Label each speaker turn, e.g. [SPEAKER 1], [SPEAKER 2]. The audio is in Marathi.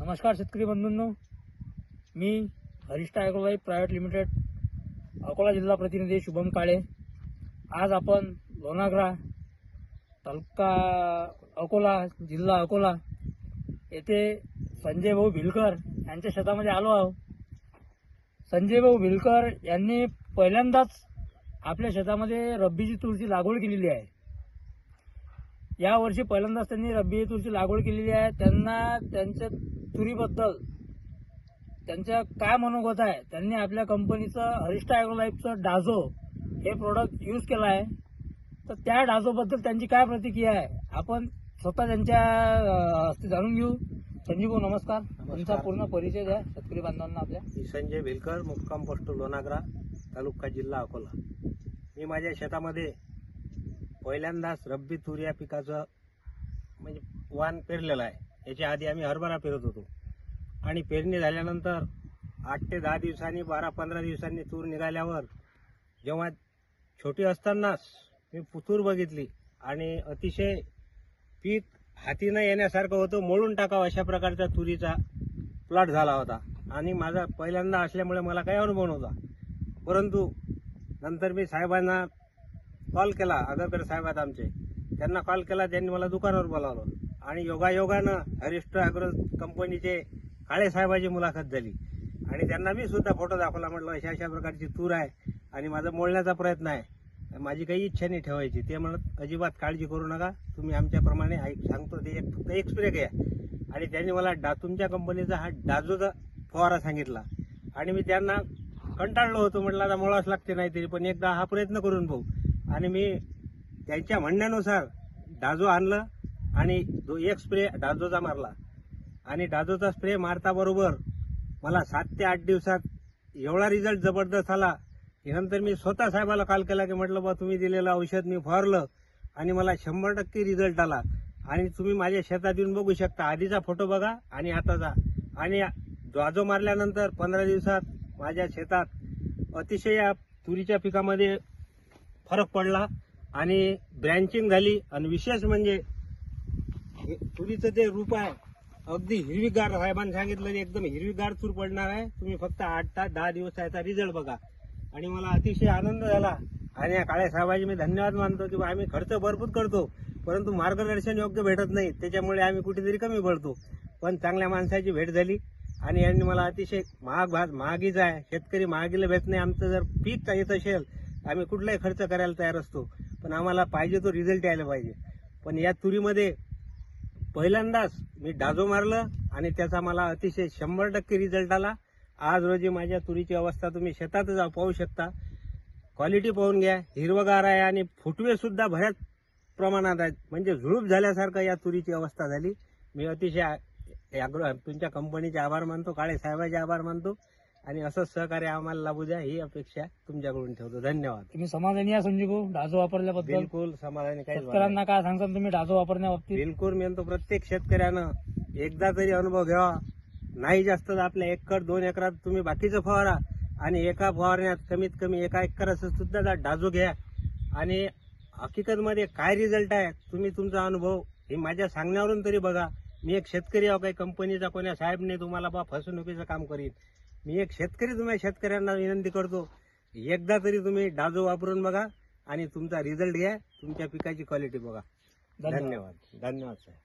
[SPEAKER 1] नमस्कार शेतकरी बंधूंनो. मी Harishtha Agrolife private limited Akola जिल्हा प्रतिनिधी शुभम काळे. आज आपण लोणाग्रा तालुका अकोला जिल्हा अकोला येथे संजय भाऊ भिलकर यांच्या शेतामध्ये आलो आहोत. संजय भाऊ भिलकर यांनी पहिल्यांदाच आपल्या शेतामध्ये रब्बीची तूरची लागवड केलेली आहे. यावर्षी पहिल्यांदाच त्यांनी रब्बी तूरची लागवड केलेली आहे. त्यांना त्यांच्या तुरीबद्दल. त्यांच्या काय मनोगत आहे? त्यांनी आपल्या कंपनीचं हरिष्ठा ॲग्रोलाईफचं डाझो हे प्रोडक्ट यूज केलं आहे. तर त्या डाझोबद्दल त्यांची काय प्रतिक्रिया आहे? आपण स्वतः त्यांच्या हस्ते जाणून घेऊ. संजीव भाऊ नमस्कार. तुमचा पूर्ण परिचय द्या शेतकरी बांधवांना आपल्या.
[SPEAKER 2] मी संजय भेलकर मुक्काम पोस्ट लोणाग्रा तालुका जिल्हा अकोला. मी माझ्या शेतामध्ये पहिल्यांदाच रब्बी तूर या पिकाचं म्हणजे वाण पेरलेलं आहे. याच्या आधी आम्ही हरभरा पेरत होतो. आणि पेरणी झाल्यानंतर आठ ते दहा दिवसांनी बारा पंधरा दिवसांनी तूर निघाल्यावर जेव्हा छोटी असतानाच मी तूर बघितली आणि अतिशय पीक हाती न येण्यासारखं होतं. मोडून टाकावं अशा प्रकारचा तुरीचा प्लॉट झाला होता. आणि माझा पहिल्यांदा असल्यामुळे मला काही अनुभव नव्हता. परंतु नंतर मी साहेबांना कॉल केला आगरकर साहेब आहेत आमचे. त्यांना कॉल केला त्यांनी मला दुकानावर बोलावलं. आणि योगायोगानं हरिष्ठ अॅग्रो कंपनीचे काळे साहेबाची मुलाखत झाली. आणि त्यांना मी सुद्धा फोटो दाखवला. म्हटलं अशा अशा प्रकारची तूर आहे आणि माझा मोडण्याचा प्रयत्न आहे. माझी काही इच्छा नाही ठेवायची. ते म्हणत अजिबात काळजी करू नका. तुम्ही आमच्याप्रमाणे ऐक सांगतो ते एक फक्त एक स्प्रे घ्या. आणि त्यांनी मला डा तुमच्या कंपनीचा हा डाजोचा फवारा सांगितला. आणि मी त्यांना कंटाळलो होतो. म्हटलं आता मुळाच लागते नाही तरी पण एकदा हा प्रयत्न करून पाहू आणि मी त्यांच्या म्हणण्यानुसार डाजो आणलं. आणि दो एक स्प्रे डाजोचा मारला. आणि डाजोचा स्प्रे मारता बरोबर मला सात ते आठ दिवसात एवढा रिझल्ट जबरदस्त आला की नंतर मी स्वतः साहेबाला कॉल केला की म्हटलं बा तुम्ही दिलेलं औषध मी फवारलं आणि मला शंभर टक्के रिझल्ट आला. आणि तुम्ही माझ्या शेतात येऊन बघू शकता. आधीचा फोटो बघा आणि आताचा आणि द्वाजो मारल्यानंतर पंधरा दिवसात माझ्या शेतात अतिशय या तुरीच्या पिकामध्ये फरक पडला आणि ब्रँचिंग झाली. आणि विशेष म्हणजे तुरीचं ते रूप आहे अगदी हिरवीगार साहेबांनी सांगितलं एकदम हिरवीगार तूर पडणार आहे. तुम्ही फक्त आठ तास दहा दिवस याचा रिझल्ट बघा. आणि मला अतिशय आनंद झाला. आणि या काळ्या साहेबांची मी धन्यवाद मानतो की बा आम्ही खर्च भरपूर करतो परंतु मार्गदर्शन योग्य भेटत नाही. त्याच्यामुळे आम्ही कुठेतरी कमी पडतो. पण चांगल्या माणसाची भेट झाली. आणि यांनी मला अतिशय महाग भाग महागीच आहे. शेतकरी महागीला भेट नाही. आमचं जर पीक येत असेल आम्ही कुठलाही खर्च करायला तयार असतो. पण आम्हाला पाहिजे तो रिझल्ट यायला पाहिजे. पण या तुरीमध्ये पहिल्यांदाच मी डाजो मारलं आणि त्याचा मला अतिशय शंभर टक्के रिझल्ट आला. आज रोजी माझ्या तुरीची अवस्था तुम्ही शेतातच पाहू शकता. क्वालिटी पाहून घ्या. हिरवगार आहे आणि फुटवेसुद्धा बऱ्याच प्रमाणात आहेत. म्हणजे झुळूप झाल्यासारखं या तुरीची अवस्था झाली. मी अतिशय तुमच्या कंपनीचे आभार मानतो. काळे साहेबाचे आभार मानतो. आणि असंच सहकार्य आम्हाला लाभू द्या ही अपेक्षा तुमच्याकडून ठेवतो. धन्यवाद.
[SPEAKER 1] तुम्ही समाधानी या संजीव भाऊ डाझो वापरल्याबद्दल.
[SPEAKER 2] बिलकुल समाधानी काही
[SPEAKER 1] शेतकऱ्यांना काय सांगता तुम्ही? डाझो वापरण्याबाबतीत.
[SPEAKER 2] बिलकुल मी म्हणतो प्रत्येक शेतकऱ्यानं एकदा तरी अनुभव घ्यावा. नाही जास्त तर आपल्या एकर दोन एकरात तुम्ही बाकीचं फवारा आणि एका फवारण्यात कमीत कमी एका एकराचं सुद्धा जा- डाजो घ्या. आणि हकीकतमध्ये काय रिझल्ट आहे तुम्ही तुमचा अनुभव हे माझ्या सांगण्यावरून तरी बघा. मी एक शेतकरी आहो काही कंपनीचा कोण्या साहेबने तुम्हाला बा फसवणुकीचं काम करीन. मी एक शेतकरी तुम्ही शेतकऱ्यांना विनंती करतो एकदा तरी तुम्ही डाजो वापरून बघा आणि तुमचा रिझल्ट घ्या तुमच्या पिकाची क्वालिटी बघा. धन्यवाद. धन्यवाद साहेब.